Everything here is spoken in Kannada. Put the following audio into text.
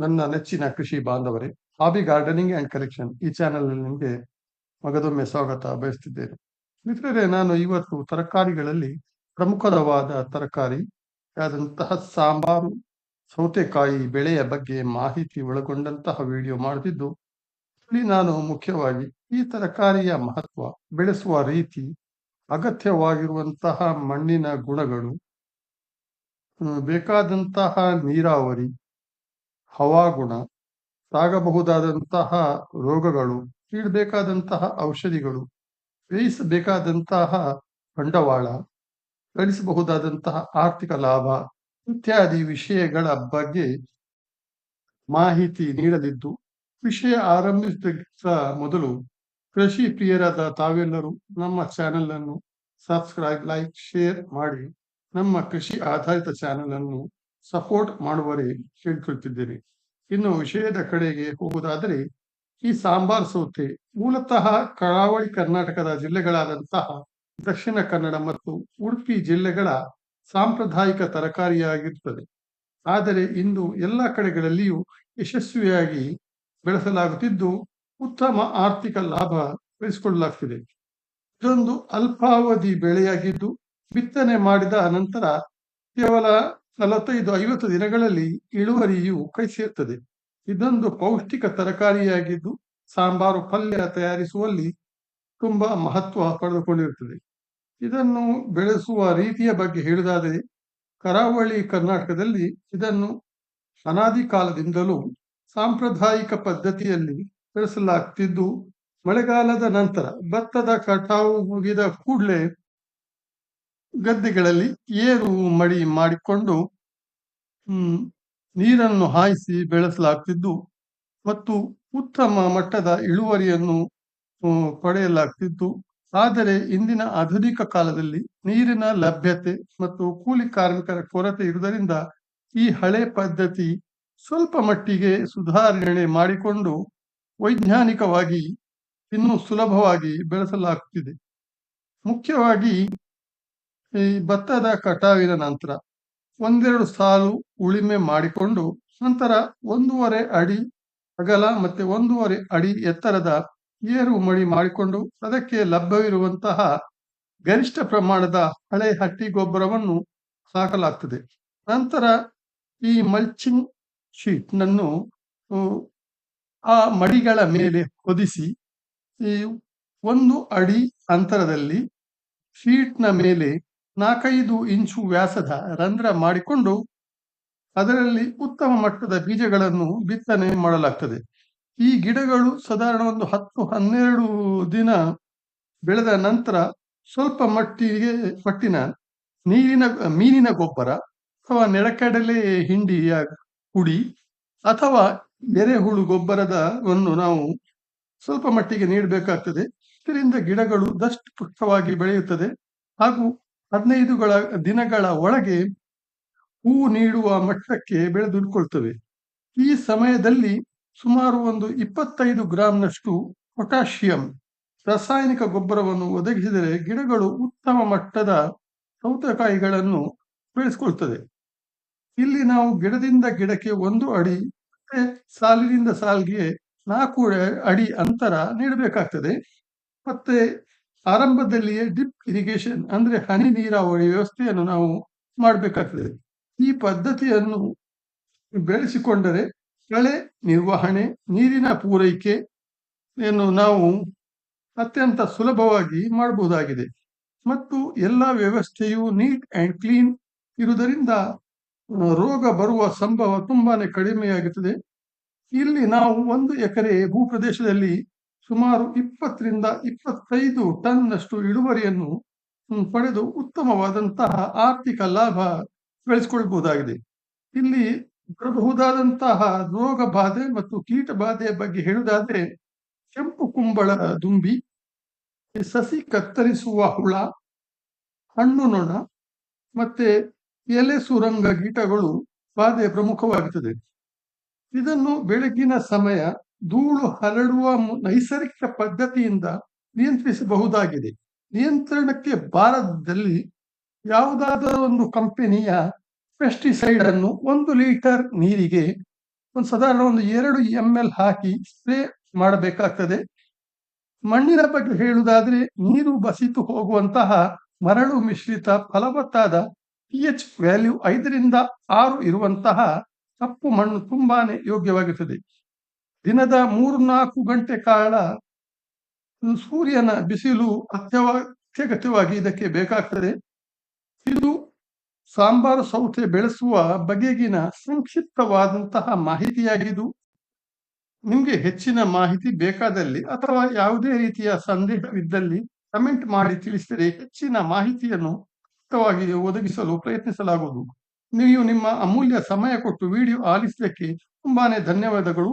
ನನ್ನ ನೆಚ್ಚಿನ ಕೃಷಿ ಬಾಂಧವರೇ, ಹಾಬಿ ಗಾರ್ಡನಿಂಗ್ ಅಂಡ್ ಕಲೆಕ್ಷನ್ ಈ ಚಾನೆಲ್ ನಿಮಗೆ ಮಗದೊಮ್ಮೆ ಸ್ವಾಗತ ಬಯಸ್ತಿದ್ದೇನೆ. ಮಿತ್ರರೇ, ನಾನು ಇವತ್ತು ತರಕಾರಿಗಳಲ್ಲಿ ಪ್ರಮುಖವಾದ ತರಕಾರಿ ಆದಂತಹ ಸಾಂಬಾರು, ಸೌತೆಕಾಯಿ ಬೆಳೆಯ ಬಗ್ಗೆ ಮಾಹಿತಿ ಒಳಗೊಂಡಂತಹ ವಿಡಿಯೋ ಮಾಡುತ್ತಿದ್ದು ಇಲ್ಲಿ ನಾನು ಮುಖ್ಯವಾಗಿ ಈ ತರಕಾರಿಯ ಮಹತ್ವ, ಬೆಳೆಸುವ ರೀತಿ, ಅಗತ್ಯವಾಗಿರುವಂತಹ ಮಣ್ಣಿನ ಗುಣಗಳು ಬೇಕಾದಂತಹ ನೀರಾವರಿ ಹವಾಗುಣ, ಸಾಗಬಹುದಾದಂತಹ ರೋಗಗಳು ನೀಡಬೇಕಾದಂತಹ ಔಷಧಿಗಳು ವ್ಯಯಿಸಬೇಕಾದಂತಹ ಬಂಡವಾಳ ಗಳಿಸಬಹುದಾದಂತಹ ಆರ್ಥಿಕ ಲಾಭ ಇತ್ಯಾದಿ ವಿಷಯಗಳ ಬಗ್ಗೆ ಮಾಹಿತಿ ನೀಡಲಿದ್ದು, ವಿಷಯ ಆರಂಭಿಸಿದ ಮೊದಲು ಕೃಷಿ ಪ್ರಿಯರಾದ ತಾವೆಲ್ಲರೂ ನಮ್ಮ ಚಾನೆಲ್ ಅನ್ನು ಸಬ್ಸ್ಕ್ರೈಬ್, ಲೈಕ್, ಶೇರ್ ಮಾಡಿ ನಮ್ಮ ಕೃಷಿ ಆಧಾರಿತ ಚಾನೆಲ್ ಅನ್ನು ಸಪೋರ್ಟ್ ಮಾಡುವರೆ ಕೇಳಿಕೊಳ್ತಿದ್ದೇನೆ. ಇನ್ನು ವಿಷಯದ ಕಡೆಗೆ ಹೋಗುವುದಾದರೆ, ಈ ಸಾಂಬಾರ್ ಸೌತೆ ಮೂಲತಃ ಕರಾವಳಿ ಕರ್ನಾಟಕದ ಜಿಲ್ಲೆಗಳಾದಂತಹ ದಕ್ಷಿಣ ಕನ್ನಡ ಮತ್ತು ಉಡುಪಿ ಜಿಲ್ಲೆಗಳ ಸಾಂಪ್ರದಾಯಿಕ ತರಕಾರಿಯಾಗಿರುತ್ತದೆ. ಆದರೆ ಇಂದು ಎಲ್ಲ ಕಡೆಗಳಲ್ಲಿಯೂ ಯಶಸ್ವಿಯಾಗಿ ಬೆಳೆಸಲಾಗುತ್ತಿದ್ದು, ಉತ್ತಮ ಆರ್ಥಿಕ ಲಾಭ ಗಳಿಸಿಕೊಳ್ಳಲಾಗ್ತಿದೆ. ಇದೊಂದು ಅಲ್ಪಾವಧಿ ಬೆಳೆಯಾಗಿದ್ದು, ಬಿತ್ತನೆ ಮಾಡಿದ ನಂತರ ಕೇವಲ ನಲವತ್ತೈದು ಐವತ್ತು ದಿನಗಳಲ್ಲಿ ಇಳುವರಿಯು ಕೈ ಸೇರ್ತದೆ. ಇದೊಂದು ಪೌಷ್ಟಿಕ ತರಕಾರಿಯಾಗಿದ್ದು ಸಾಂಬಾರು ಪಲ್ಯ ತಯಾರಿಸುವಲ್ಲಿ ತುಂಬಾ ಮಹತ್ವ ಪಡೆದುಕೊಂಡಿರುತ್ತದೆ. ಇದನ್ನು ಬೆಳೆಸುವ ರೀತಿಯ ಬಗ್ಗೆ ಹೇಳುವುದಾದರೆ, ಕರಾವಳಿ ಕರ್ನಾಟಕದಲ್ಲಿ ಇದನ್ನು ಅನಾದಿ ಕಾಲದಿಂದಲೂ ಸಾಂಪ್ರದಾಯಿಕ ಪದ್ಧತಿಯಲ್ಲಿ ಬೆಳೆಸಲಾಗ್ತಿದ್ದು, ಮಳೆಗಾಲದ ನಂತರ ಭತ್ತದ ಕಟಾವು ಮುಗಿದ ಕೂಡಲೇ ಗದ್ದೆಗಳಲ್ಲಿ ಏರು ಮಡಿ ಮಾಡಿಕೊಂಡು ನೀರನ್ನು ಹಾಯಿಸಿ ಬೆಳೆಸಲಾಗ್ತಿದ್ದು ಮತ್ತು ಉತ್ತಮ ಮಟ್ಟದ ಇಳುವರಿಯನ್ನು ಪಡೆಯಲಾಗ್ತಿದ್ದು ಆದರೆ ಇಂದಿನ ಆಧುನಿಕ ಕಾಲದಲ್ಲಿ ನೀರಿನ ಲಭ್ಯತೆ ಮತ್ತು ಕೂಲಿ ಕಾರ್ಮಿಕರ ಕೊರತೆ ಇರುವುದರಿಂದ ಈ ಹಳೆ ಪದ್ಧತಿ ಸ್ವಲ್ಪ ಮಟ್ಟಿಗೆ ಸುಧಾರಣೆ ಮಾಡಿಕೊಂಡು ವೈಜ್ಞಾನಿಕವಾಗಿ ಇನ್ನೂ ಸುಲಭವಾಗಿ ಬೆಳೆಸಲಾಗುತ್ತಿದೆ ಮುಖ್ಯವಾಗಿ ಈ ಭತ್ತದ ಕಟಾವಿನ ನಂತರ ಒಂದೆರಡು ಸಾಲು ಉಳಿಮೆ ಮಾಡಿಕೊಂಡು ನಂತರ ಒಂದೂವರೆ ಅಡಿ ಅಗಲ ಮತ್ತೆ ಒಂದೂವರೆ ಅಡಿ ಎತ್ತರದ ಏರು ಮಡಿ ಮಾಡಿಕೊಂಡು ಅದಕ್ಕೆ ಲಭ್ಯವಿರುವಂತಹ ಗರಿಷ್ಠ ಪ್ರಮಾಣದ ಹಳೆ ಹಟ್ಟಿ ಗೊಬ್ಬರವನ್ನು ಹಾಕಲಾಗ್ತದೆ ನಂತರ ಈ ಮಲ್ಚಿಂಗ್ ಶೀಟ್ ನನ್ನು ಆ ಮಡಿಗಳ ಮೇಲೆ ಹೊದಿಸಿ ಈ ಒಂದು ಅಡಿ ಅಂತರದಲ್ಲಿ ಶೀಟ್ನ ಮೇಲೆ ನಾಲ್ಕೈದು ಇಂಚು ವ್ಯಾಸದ ರಂಧ್ರ ಮಾಡಿಕೊಂಡು ಅದರಲ್ಲಿ ಉತ್ತಮ ಮಟ್ಟದ ಬೀಜಗಳನ್ನು ಬಿತ್ತನೆ ಮಾಡಲಾಗ್ತದೆ. ಈ ಗಿಡಗಳು ಸಾಧಾರಣ ಒಂದು ಹತ್ತು, ಹನ್ನೆರಡು ದಿನ ಬೆಳೆದ ನಂತರ ಸ್ವಲ್ಪ ಮಟ್ಟಿಗೆ ಮಟ್ಟಿನ ನೀರಿನ, ಮೀನಿನ ಗೊಬ್ಬರ ಅಥವಾ ನೆಲಕಡಲೆ ಹಿಂಡಿಯ ಹುಡಿ ಅಥವಾ ಎರೆಹುಳು ಗೊಬ್ಬರದವನ್ನು ನಾವು ಸ್ವಲ್ಪ ಮಟ್ಟಿಗೆ ನೀಡಬೇಕಾಗ್ತದೆ. ಇದರಿಂದ ಗಿಡಗಳು ದಷ್ಟು ಪುಷ್ಟವಾಗಿ ಬೆಳೆಯುತ್ತದೆ ಹಾಗೂ ಹದಿನೈದುಗಳ ದಿನಗಳ ಒಳಗೆ ಹೂ ನೀಡುವ ಮಟ್ಟಕ್ಕೆ ಬೆಳೆದುಕೊಳ್ತವೆ. ಈ ಸಮಯದಲ್ಲಿ ಸುಮಾರು ಒಂದು ಇಪ್ಪತ್ತೈದು ಗ್ರಾಂನಷ್ಟು ಪೊಟ್ಯಾಷಿಯಂ, ರಾಸಾಯನಿಕ ಗೊಬ್ಬರವನ್ನು ಒದಗಿಸಿದರೆ ಗಿಡಗಳು ಉತ್ತಮ ಮಟ್ಟದ ಸೌತೆಕಾಯಿಗಳನ್ನು ಬೆಳೆಸ್ಕೊಳ್ತದೆ ಇಲ್ಲಿ ನಾವು ಗಿಡದಿಂದ ಗಿಡಕ್ಕೆ ಒಂದು ಅಡಿ ಮತ್ತೆ ಸಾಲಿನಿಂದ ಸಾಲಿಗೆ ನಾಲ್ಕು ಅಡಿ ಅಂತರ ನೀಡಬೇಕಾಗ್ತದೆ. ಮತ್ತೆ ಆರಂಭದಲ್ಲಿಯೇ ಡಿಪ್ ಇರಿಗೇಷನ್ ಅಂದ್ರೆ ಹನಿ ನೀರಾವರಿ ವ್ಯವಸ್ಥೆಯನ್ನು ನಾವು ಮಾಡಬೇಕಾಗ್ತದೆ. ಈ ಪದ್ಧತಿಯನ್ನು ಬೆಳೆಸಿಕೊಂಡರೆ ಕಳೆ ನಿರ್ವಹಣೆ, ನೀರಿನ ಪೂರೈಕೆ ಯನ್ನು ನಾವು ಅತ್ಯಂತ ಸುಲಭವಾಗಿ ಮಾಡಬಹುದಾಗಿದೆ. ಮತ್ತು ಎಲ್ಲ ವ್ಯವಸ್ಥೆಯು ನೀಟ್ ಆ್ಯಂಡ್ ಕ್ಲೀನ್ ಇರುವುದರಿಂದ ರೋಗ ಬರುವ ಸಂಭವ ತುಂಬಾನೇ ಕಡಿಮೆಯಾಗುತ್ತದೆ. ಇಲ್ಲಿ ನಾವು ಒಂದು ಎಕರೆ ಭೂಪ್ರದೇಶದಲ್ಲಿ ಸುಮಾರು ಇಪ್ಪತ್ತರಿಂದ ಇಪ್ಪತ್ತೈದು ಟನ್ನಷ್ಟು ಇಳುವರಿಯನ್ನು ಪಡೆದು ಉತ್ತಮವಾದಂತಹ ಆರ್ಥಿಕ ಲಾಭ ಬೆಳೆಸ್ಕೊಳ್ಬಹುದಾಗಿದೆ. ಇಲ್ಲಿ ಬರಬಹುದಾದಂತಹ ರೋಗ ಬಾಧೆ ಮತ್ತು ಕೀಟ ಬಾಧೆಯ ಬಗ್ಗೆ ಹೇಳುವುದಾದ್ರೆ, ಕೆಂಪು ಕುಂಬಳ ದುಂಬಿ, ಸಸಿ ಕತ್ತರಿಸುವ ಹುಳ, ಹಣ್ಣು ನೊಣ ಮತ್ತೆ ಎಲೆ ಸುರಂಗ ಕೀಟಗಳು ಬಾಧೆ ಪ್ರಮುಖವಾಗುತ್ತದೆ. ಇದನ್ನು ಬೆಳಗಿನ ಸಮಯ ಧೂಳು ಹರಡುವ ನೈಸರ್ಗಿಕ ಪದ್ಧತಿಯಿಂದ ನಿಯಂತ್ರಿಸಬಹುದಾಗಿದೆ. ನಿಯಂತ್ರಣಕ್ಕೆ ಬಾರದಲ್ಲಿ ಯಾವುದಾದರೂ ಒಂದು ಕಂಪನಿಯ ಪೆಸ್ಟಿಸೈಡ್ ಅನ್ನು ಒಂದು ಲೀಟರ್ ನೀರಿಗೆ ಒಂದು ಸಾಧಾರಣ ಒಂದು ಎರಡು ಎಂ ಎಲ್ ಹಾಕಿ ಸ್ಪ್ರೇ ಮಾಡಬೇಕಾಗ್ತದೆ. ಮಣ್ಣಿನ ಬಗ್ಗೆ ಹೇಳುವುದಾದ್ರೆ ನೀರು ಬಸಿತು ಹೋಗುವಂತಹ ಮರಳು ಮಿಶ್ರಿತ ಫಲವತ್ತಾದ ಪಿ ಎಚ್ ವ್ಯಾಲ್ಯೂ ಐದರಿಂದ ಆರು ಇರುವಂತಹ ಕಪ್ಪು ಮಣ್ಣು ತುಂಬಾನೇ ಯೋಗ್ಯವಾಗಿರುತ್ತದೆ ದಿನದ ಮೂರು ನಾಲ್ಕು ಗಂಟೆ ಕಾಲ ಸೂರ್ಯನ ಬಿಸಿಲು ಅತ್ಯವ ಇದಕ್ಕೆ ಬೇಕಾಗ್ತದೆ. ಇದು ಸಾಂಬಾರು ಸೌತೆ ಬೆಳೆಸುವ ಬಗೆಗಿನ ಸಂಕ್ಷಿಪ್ತವಾದಂತಹ ಮಾಹಿತಿಯಾಗಿದ್ದು, ನಿಮಗೆ ಹೆಚ್ಚಿನ ಮಾಹಿತಿ ಬೇಕಾದಲ್ಲಿ ಅಥವಾ ಯಾವುದೇ ರೀತಿಯ ಸಂದೇಹವಿದ್ದಲ್ಲಿ ಕಮೆಂಟ್ ಮಾಡಿ ತಿಳಿಸಿದರೆ ಹೆಚ್ಚಿನ ಮಾಹಿತಿಯನ್ನು ಮುಕ್ತವಾಗಿ ಒದಗಿಸಲು ಪ್ರಯತ್ನಿಸಲಾಗುವುದು. ನೀವು ನಿಮ್ಮ ಅಮೂಲ್ಯ ಸಮಯ ಕೊಟ್ಟು ವಿಡಿಯೋ ಆಲಿಸಿದ್ದಕ್ಕೆ ತುಂಬಾನೇ ಧನ್ಯವಾದಗಳು.